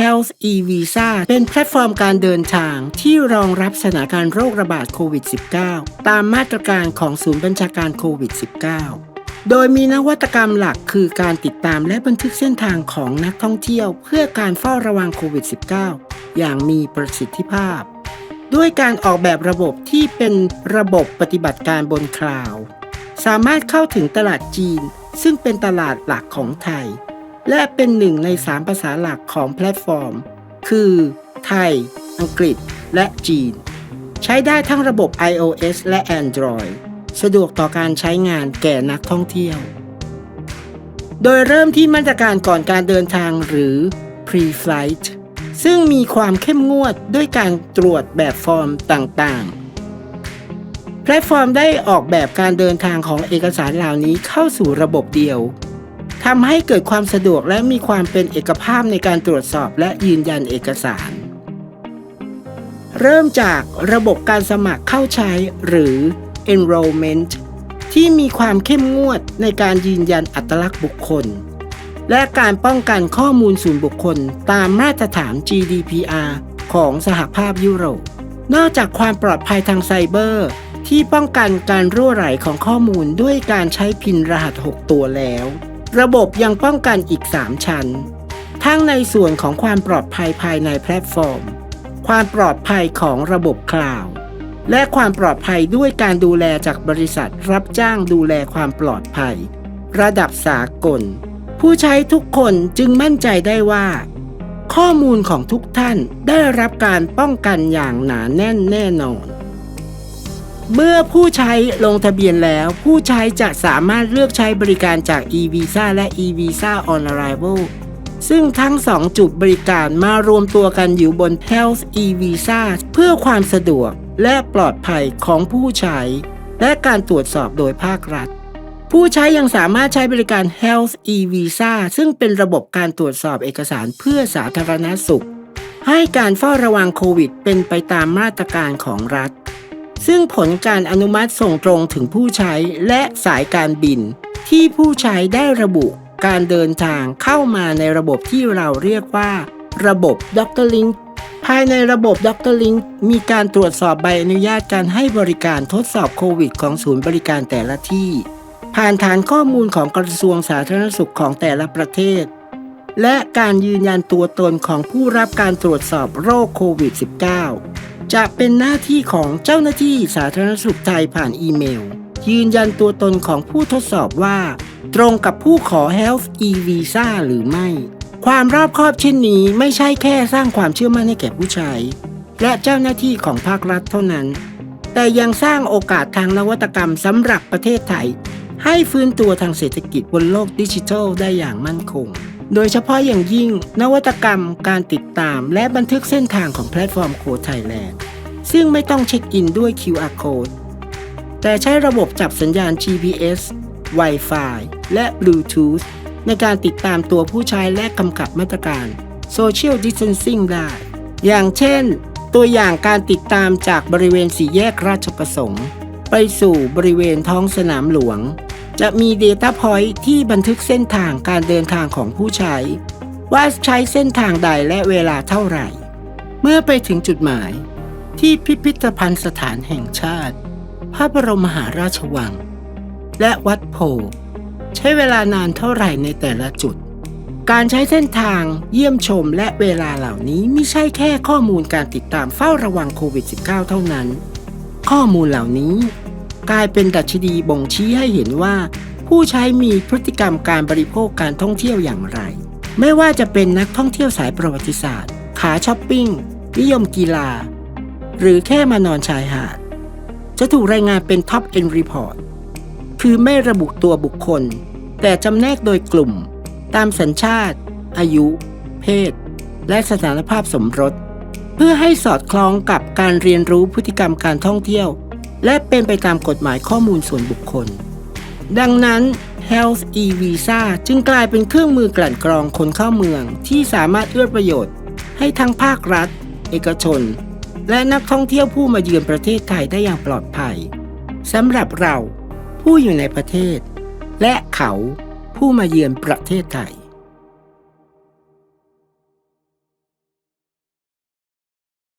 Health e-Visa เป็นแพลตฟอร์มการเดินทางที่รองรับสถานการณ์โรคระบาดโควิด -19 ตามมาตรการของศูนย์บัญชาการโควิด -19 โดยมีนวัตกรรมหลักคือการติดตามและบันทึกเส้นทางของนักท่องเที่ยว เพื่อการเฝ้าระวังโควิด -19 อย่างมีประสิทธิภาพ ด้วยการออกแบบระบบที่เป็นระบบปฏิบัติการบนคลาวด์สามารถเข้าถึงตลาดจีน ซึ่งเป็นตลาดหลักของไทย และเป็นหนึ่งในสามภาษาหลักของแพลตฟอร์ม คือ ไทย อังกฤษ และจีน ใช้ได้ทั้งระบบ iOS และ Android สะดวกต่อการใช้งานแก่นักท่องเที่ยว โดยเริ่มที่มาตรการก่อนการเดินทางหรือ Pre-Flight ซึ่งมีความเข้มงวดด้วยการตรวจแบบฟอร์มต่างๆ แพลตฟอร์มได้ออกแบบการเดินทางของเอกสารเหล่านี้เข้าสู่ระบบเดียวทำให้เกิดความสะดวกและมีความเป็นเอกภาพในการตรวจสอบและยืนยันเอกสาร เริ่มจากระบบการสมัครเข้าใช้หรือ enrollment ที่มีความเข้มงวดในการยืนยันอัตลักษณ์บุคคล และการป้องกันข้อมูลส่วนบุคคลตามมาตรฐาน GDPR ของสหภาพยุโรป นอกจากความปลอดภัยทางไซเบอร์ ที่ป้องกันการรั่วไหลของข้อมูลด้วยการใช้พินรหัส 6 ตัวแล้ว ระบบยังป้องกันอีก 3 ชั้น ทั้งในส่วนของความปลอดภัยภายในแพลตฟอร์ม ความปลอดภัยของระบบคลาวด์และความปลอดภัยด้วยการดูแลจากบริษัทรับจ้างดูแลความปลอดภัย ระดับสากล ผู้ใช้ทุกคนจึงมั่นใจได้ว่า ข้อมูลของทุกท่านได้รับการป้องกันอย่างหนาแน่นแน่นอน เมื่อผู้ใช้ลงทะเบียนแล้ว ผู้ใช้จะสามารถเลือกใช้บริการจาก e-visa และ e-visa on arrival ซึ่งทั้งสองจุดบริการมารวมตัวกันอยู่บน Health e-visa เพื่อความสะดวกและปลอดภัยของผู้ใช้ และการตรวจสอบโดยภาครัฐ ผู้ใช้ยังสามารถใช้บริการ Health e-visa ซึ่งเป็นระบบการตรวจสอบเอกสารเพื่อสาธารณสุข ให้การเฝ้าระวังโควิด เป็นไปตามมาตรการของรัฐ ซึ่งผลการอนุมัติส่งตรงถึงผู้ใช้และสายการบิน ที่ผู้ใช้ได้ระบุการเดินทางเข้ามาในระบบที่เราเรียกว่า ระบบ Dr. Link ภายในระบบ Dr. Link มีการตรวจสอบใบอนุญาตการให้บริการทดสอบโควิด ของศูนย์บริการแต่ละที่ ผ่านฐานข้อมูลของกระทรวงสาธารณสุขของแต่ละประเทศ และการยืนยันตัวตนของผู้รับการตรวจสอบโรคโควิด -19 จะเป็นหน้าที่ของเจ้าหน้าที่สาธารณสุขไทยผ่านอีเมล ยืนยันตัวตนของผู้ทดสอบว่า ตรงกับผู้ขอ Health e-Visa หรือไม่ ความรอบคอบเช่นนี้ไม่ใช่แค่สร้างความเชื่อมั่นให้แก่ผู้ใช้ และเจ้าหน้าที่ของภาครัฐเท่านั้น แต่ยังสร้างโอกาสทางนวัตกรรมสำหรับประเทศไทย ให้ฟื้นตัวทางเศรษฐกิจบนโลกดิจิทัลได้อย่างมั่นคง โดยเฉพาะอย่างยิ่งนวัตกรรมการติดตามและบันทึกเส้นทางของแพลตฟอร์มโคไทยแลนด์ซึ่งไม่ต้องเช็คอินด้วย QR code แต่ใช้ระบบจับสัญญาณ GPS Wi-Fi และ Bluetooth ในการติดตามตัวผู้ใช้และกำกับมาตรการ Social Distancing ได้ อย่างเช่น ตัวอย่างการติดตามจากบริเวณสี่แยกราชประสงค์ ไปสู่บริเวณท้องสนามหลวง จะมี Data Point ที่บันทึกเส้นทางการเดินทางของผู้ใช้ ว่าใช้เส้นทางใดและเวลาเท่าไหร่ เมื่อไปถึงจุดหมาย ที่พิพิธภัณฑ์สถานแห่งชาติ พระบรมมหาราชวัง และวัดโพใช้เวลานานเท่าไหร่ในแต่ละจุด การใช้เส้นทางเยี่ยมชมและเวลาเหล่านี้ไม่ใช่แค่ข้อมูลการติดตามเฝ้าระวังโควิด -19 เท่านั้น ข้อมูลเหล่านี้ กลายเป็นดัชนีบ่งชี้ให้เห็นว่า ผู้ใช้มีพฤติกรรมการบริโภคการท่องเที่ยวอย่างไร ไม่ว่าจะเป็นนักท่องเที่ยวสายประวัติศาสตร์ ขาช้อปปิ้ง นิยมกีฬา หรือแค่มานอนชายหาด จะถูกรายงานเป็น Top End Report คือไม่ระบุตัวบุคคล แต่จำแนกโดยกลุ่ม ตามสัญชาติ อายุ เพศ และสถานภาพสมรส เพื่อให้สอดคล้องกับการเรียนรู้พฤติกรรมการท่องเที่ยว และเป็นไปตามกฎหมายข้อมูลส่วนบุคคล ดังนั้น Health e-Visa จึงกลายเป็นเครื่องมือกลั่นกรองคนเข้าเมืองที่สามารถเอื้อประโยชน์ ให้ทั้งภาครัฐ เอกชน และนักท่องเที่ยวผู้มาเยือนประเทศไทยได้อย่างปลอดภัยสำหรับเราผู้อยู่ในประเทศ และเขาผู้มาเยือนประเทศไทย